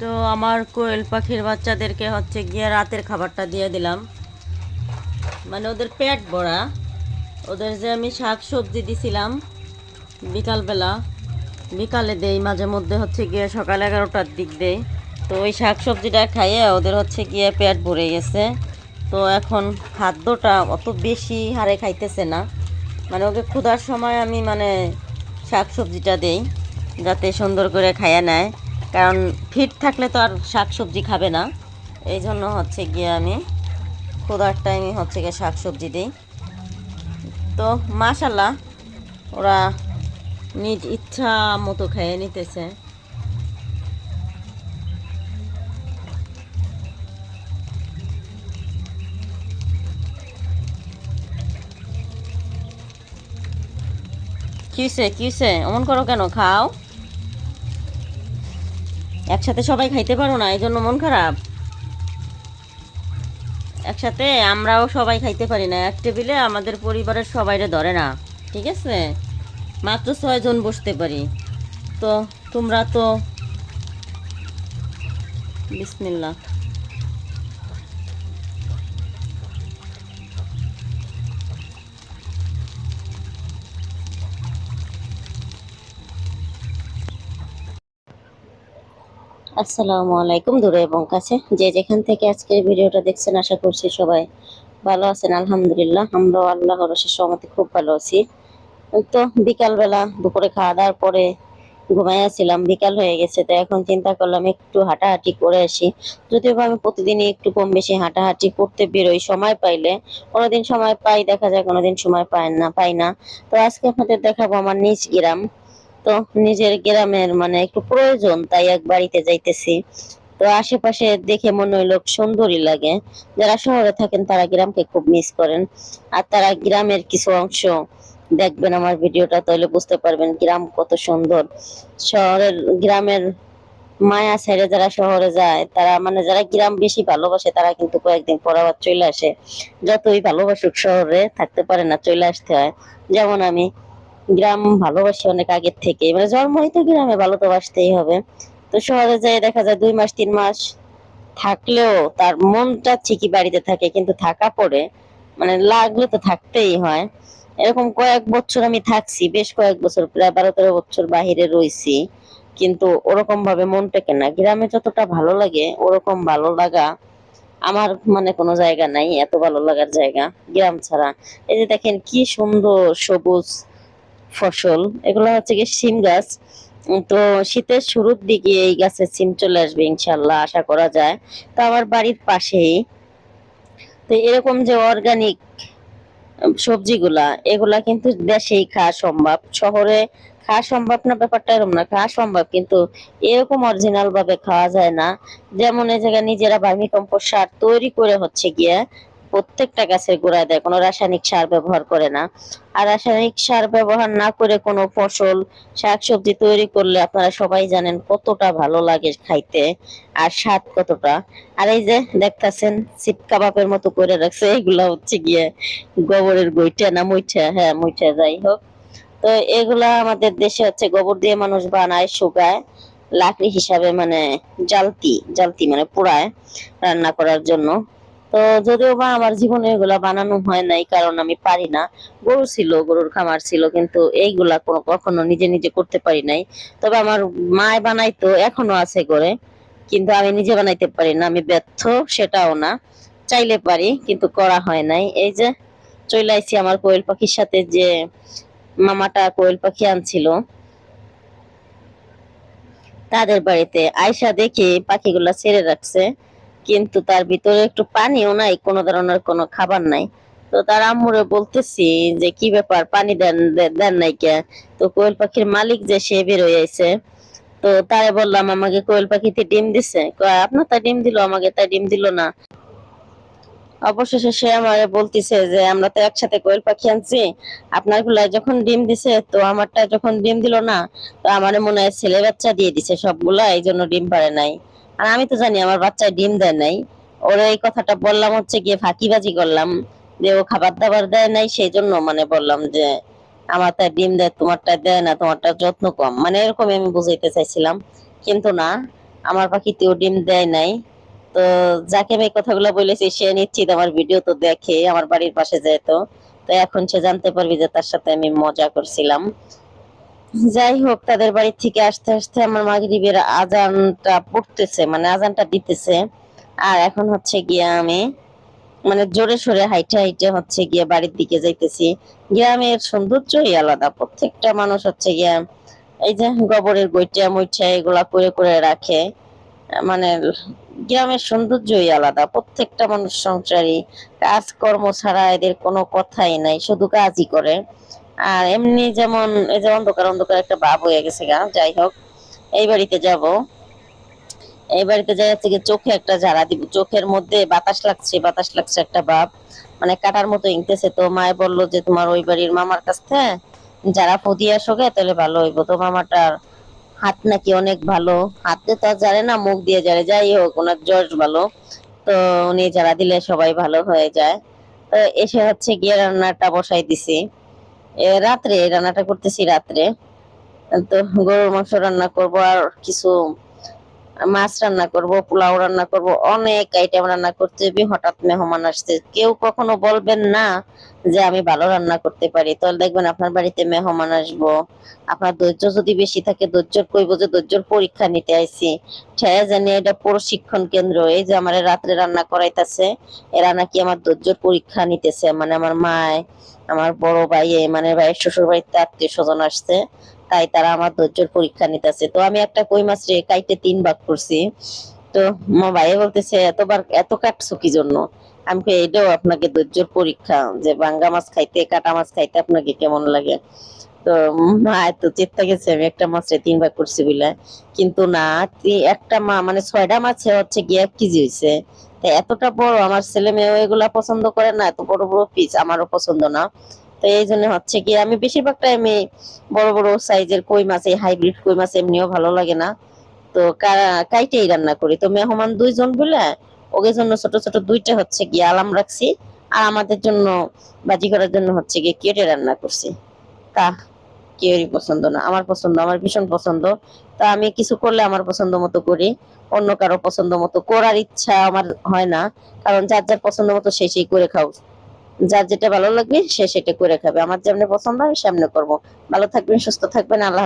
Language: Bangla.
তো আমার কোয়েল পাখির বাচ্চাদেরকে হচ্ছে গিয়ে রাতের খাবারটা দিয়ে দিলাম। মানে ওদের পেট ভরা। ওদের যে আমি শাক সবজি দিছিলাম বিকালবেলা, বিকালে দেই, মাঝে মধ্যে হচ্ছে গিয়ে সকাল এগারোটার দিক দেই। তো ওই শাক সবজিটা খাইয়ে ওদের হচ্ছে গিয়ে পেট ভরে গেছে। তো এখন খাদ্যটা অত বেশি হারে খাইতেছে না। মানে ওকে ক্ষুধার সময় আমি মানে শাক সবজিটা দেই, যাতে সুন্দর করে খাইয়া নেয়। কারণ ফিট থাকলে তো আর শাক সবজি খাবে না। এই জন্য হচ্ছে গিয়ে আমি ক্ষুধার টাইমে হচ্ছে গিয়ে শাক সবজি দিই। তো মাশাল্লাহ ওরা নিজ ইচ্ছা মতো খেয়ে নিতেছে। কিসে কিসে অমন করো কেন? খাও। একসাথে সবাই খাইতে পারো না এই জন্য মন খারাপ। একসাথে আমরাও সবাই খাইতে পারি না। এক টেবিলে আমাদের পরিবারের সবাইরে ধরে না, ঠিক আছে? মাত্র ছয়জন বসতে পারি। তো তোমরা তো বিসমিল্লা আসসালামু আলাইকুম দূরে এবং কাছে। যে যেখান থেকে আজকের ভিডিওটা দেখছেন, আশা করছি সবাই ভালো আছেন। আলহামদুলিল্লাহ, আমরাও আল্লাহর সহমতে খুব ভালো আছি। তো বিকালবেলা দুপুরে খাওয়া দাওয়ার পরে ঘুমাইয়াছিলাম বিকাল হয়ে গেছে, তো এখন চিন্তা করলাম একটু হাঁটাহাঁটি করে আসি। যদিও আমি প্রতিদিনই একটু কম বেশি হাঁটাহাঁটি করতে বেরোই, সময় পাইলে। কোনোদিন সময় পাই, দেখা যায় কোনোদিন সময় পাই না পাই না। তো আজকে আপনাদের দেখাবো আমার নিজ গ্রাম। তো নিজের গ্রামের মানে একটু প্রয়োজন, তাই এক বাড়িতে যাইতেছি। তো আশেপাশে দেখে মনে হইল সুন্দরই লাগে। যারা শহরে থাকেন তারা গ্রামকে খুব মিস করেন। আর তারা গ্রামের কিছু অংশ দেখবেন আমার ভিডিওটা, তাহলে বুঝতে পারবেন গ্রাম কত সুন্দর। শহরের, গ্রামের মায়া ছেড়ে যারা শহরে যায়, তারা মানে যারা গ্রাম বেশি ভালোবাসে, তারা কিন্তু কয়েকদিন পর আবার চলে আসে। যতই ভালোবাসুক শহরে, থাকতে পারে না, চলে আসতে হয়। যেমন আমি গ্রাম ভালোবাসি অনেক আগের থেকে। মানে জন্মই তো গ্রামে, ভালো তো বাসতেই হবে। তো শহরে যেয়ে দেখা যায় দুই মাস, তিন মাস থাকলেও তার মনটা ঠিকই বাড়িতে থাকে, কিন্তু থাকা পরে মানে লাগলে তো থাকতেই হয়। এরকম কয়েক বছর আমি থাকছি, বেশ কয়েক বছর, প্রায় বারো তেরো বছর বাহিরে রয়েছি কিন্তু ওরকম ভাবে মন টেকে না গ্রামে যতটা ভালো লাগে, ওরকম ভালো লাগা আমার মানে কোনো জায়গা নাই, এত ভালো লাগার জায়গা গ্রাম ছাড়া। এই যে দেখেন কি সুন্দর সবুজ ফসল, এগুলো হচ্ছে কি সিম গাছ। তো শীতের শুরুর দিকে এই গাছের সিম চলে আসবে ইনশাল্লাহ, আশা করা যায়। তো আমার বাড়ির পাশেই। তো এরকম যে অর্গানিক সবজিগুলা, এগুলা কিন্তু দেশেই খাওয়া সম্ভব। শহরে খাওয়া সম্ভব না, ব্যাপারটা এরকম না, খাওয়া সম্ভব। কিন্তু এরকম অরিজিনাল ভাবে খাওয়া যায় না। যেমন এই জায়গায় নিজেরা ভার্মি কম্পোস্ট সার তৈরি করে হচ্ছে গিয়ে প্রত্যেকটা গাছের গোড়ায় দেয়, কোনো রাসায়নিক সার ব্যবহার করে না। আর রাসায়নিক সার ব্যবহার না করে কোনো ফসল, শাকসবজি তৈরি করলে আপনারা সবাই জানেন কতটা ভালো লাগে খাইতে আর স্বাদ কতটা। আর এই যে দেখতাছেন সিপ কাবাবের মতো করে রাখছে, এগুলা হচ্ছে গিয়ে গোবরের গইটা না মুইঠা হ্যাঁ মুইঠা যাই হোক। তো এগুলা আমাদের দেশে হচ্ছে গোবর দিয়ে মানুষ বানায়, শুকায়, লাকড়ি হিসাবে মানে জালতি জালতি মানে পোড়ায় রান্না করার জন্য। তো যদিও বা আমার জীবনে এগুলা বানানো হয় নাই, কারণ আমি পারি না। গরু ছিল, গরুর খামার ছিল, কিন্তু এইগুলা কোনো কখনো নিজে নিজে করতে পারি নাই। তবে আমার মায় বানাইতো, এখনও আছে করে কিন্তু আমি নিজে বানাইতে পারি না, আমি ব্যর্থ, সেটাও না। চাইলে পারি, কিন্তু করা হয় নাই। এই যে চলে আইছি আমার কোয়েল পাখির সাথে যে মামাটা কোয়েল পাখি আনছিল। তাদের বাড়িতে আয়সা দেখে পাখিগুলা ছেড়ে রাখছে। কিন্তু তার ভিতরে একটু পানিও নাই, কোনো ধরনের কোনো খাবার নাই। তো তার আম্মুরে বলতেছি যে, কি ব্যাপার? পানি দেন দেন নাই কে? তো কোয়েল পাখির মালিক যে, সে বের হয়ে আইছে। তো তারে বললাম, আমাকে কোয়েল পাখিতে ডিম দিছে? আপনার তা ডিম দিল, আমাকে তাই ডিম দিল না। অবশেষে সে আমারে বলতিছে যে, আমরা তো একসাথে কোয়েল পাখি আনছি। আপনারগুলা যখন ডিম দিছে, তো আমারটা যখন ডিম দিল না, তো আমারে মনে হয় ছেলে বাচ্চা দিয়ে দিছে সবগুলা এই জন্য ডিম পারে নাই। আর আমি তো জানি আমার বাচ্চায় ডিম দেয় নাই। ওরা এই কথাটা বললাম হচ্ছে গিয়ে ফাঁকিবাজি করলাম। যে ও খাবার দাবার দেয় নাই সেই জন্য মানে বললাম যে আমারটা ডিম দেয় তোমারটা দেয় না তোমারটা যত্ন কম। মানে এরকম আমি বুঝাইতে চাইছিলাম। কিন্তু না, আমার পাখিতেও ডিম দেয় নাই। তো যাকে আমি কথাগুলো বলেছি, সে নিশ্চিত আমার ভিডিও তো দেখে, আমার বাড়ির পাশে যেত। তো এখন সে জানতে পারবি যে তার সাথে আমি মজা করছিলাম। যাই হোক, তাদের বাড়ি থেকে আসতে আসতে আমার মাগরিবের আজানটা পড়তেছে মানে আজানটা দিতেছে। আর এখন হচ্ছে গিয়ে আমি মানে জোরে সোরে হাইটে হাইটে হচ্ছে গিয়ে বাড়ির দিকে যাইতেছি। গ্রামের সৌন্দর্যই আলাদা, প্রত্যেকটা মানুষ হচ্ছে গিয়ে এই যে গোবরের গৈটা মুইটা এগুলা করে করে রাখে। মানে গ্রামের সৌন্দর্যই আলাদা, প্রত্যেকটা মানুষ সংসারী, কাজকর্ম ছাড়া এদের কোনো কথাই নাই, শুধু কাজই করে। আর এমনি যেমন, এই যে অন্ধকার অন্ধকার একটা ভাব হয়ে গেছে গা, যাই হোক, এই বাড়িতে যাব। এই বাড়িতে যাই হচ্ছে চোখে একটা ঝাড়া দিব। চোখের মধ্যে বাতাস লাগছে বাতাস লাগছে একটা ভাব মানে কাটার মতো ইংতেছে। তো মায়ে বলল যে, তোমার ওই বাড়ির মামার কাছ থেকে যারা ফদি আসোগে তাহলে ভালো হইব। তো মামাটার হাত নাকি অনেক ভালো। হাতে তো আর জানে না, মুখ দিয়ে জানে যাই হোক, ওনার জজ ভালো। তো উনি যারা দিলে সবাই ভালো হয়ে যায়। তো এসে হচ্ছে গিয়ে রান্নাটা বসাই দিছি। রাত্রে রান্নাটা করতেছি রাত্রে। তো গরুর মাংস রান্না করব আর কিছু মাছ রান্না করব, পোলাও রান্না করব, অনেক আইটেম রান্না করতে হবে, হঠাৎ মেহমান আসছে। কেউ কখনো বলবেন না যে আমি ভালো রান্না করতে পারি। তাহলে দেখবেন আপনার বাড়িতে মেহমান আসব। আপনার ধৈর্য যদি বেশি থাকে ধৈর্যর কইব যে ধৈর্যর পরীক্ষা নিতে আইছি। ঠেয়া জানি এটা প্রশিক্ষণ কেন্দ্র। এই যে আমার রাত্রে রান্না করাইতাছে, এরা নাকি আমার ধৈর্যর পরীক্ষা নিতেছে। মানে আমার মায় আমার বড় ভাই মানে ভাই শ্বশুর বাড়িতে আত্মীয় স্বজন আসছে, তাই তারা আমার ধৈর্যের পরীক্ষা নিতেছে। তো আমি একটা কই মাছ রে, কাইটে তিন ভাগ করছি। তো মা ভাইয়ে বলতেছে, এতবার এত কাটছো কি জন্য আমি এটাও আপনাকে ধৈর্যের পরীক্ষা, যে বাঙ্গা মাছ খাইতে, কাটা মাছ খাইতে আপনাকে কেমন লাগে? তো মা এত চেষ্টা গেছে আমি একটা মাছে তিন ভাগ করছি বলে। কিন্তু না একটা মা মানে ছয়টা মাছে হচ্ছে গিয়ে এক কেজি হয়েছে এতটা বড়, আমার ছেলে মেয়ে এগুলা পছন্দ করে না, এত বড় বড় পিস আমারও পছন্দ না। তো এই জন্য হচ্ছে কি আমি বেশিরভাগ টাইমে বড় বড় সাইজের কই মাছ, এই হাইব্রিড কই মাছ এমনিও ভালো লাগে না। তো কা- কাইটেই রান্না করি। তো মেহমান দুইজন বলে ওকে জন্য ছোট ছোট দুইটা হচ্ছে গিয়ে আলাম রাখছি। আর আমাদের জন্য, বাজি করার জন্য হচ্ছে গিয়ে কেটে রান্না করছি। তা কেউরই পছন্দ না, আমার পছন্দ, আমার ভীষণ পছন্দ। তা আমি কিছু করলে আমার পছন্দ মতো করি, অন্য কারও পছন্দ মতো করার ইচ্ছা আমার হয় না, কারণ যার যার পছন্দ মতো সে সেই করে খাও। যার যেটা ভালো লাগবে সে সেটা করে খাবে, আমার যেমনি পছন্দ আমি সেমনি করব। ভালো থাকবেন, সুস্থ থাকবেন, আল্লাহ।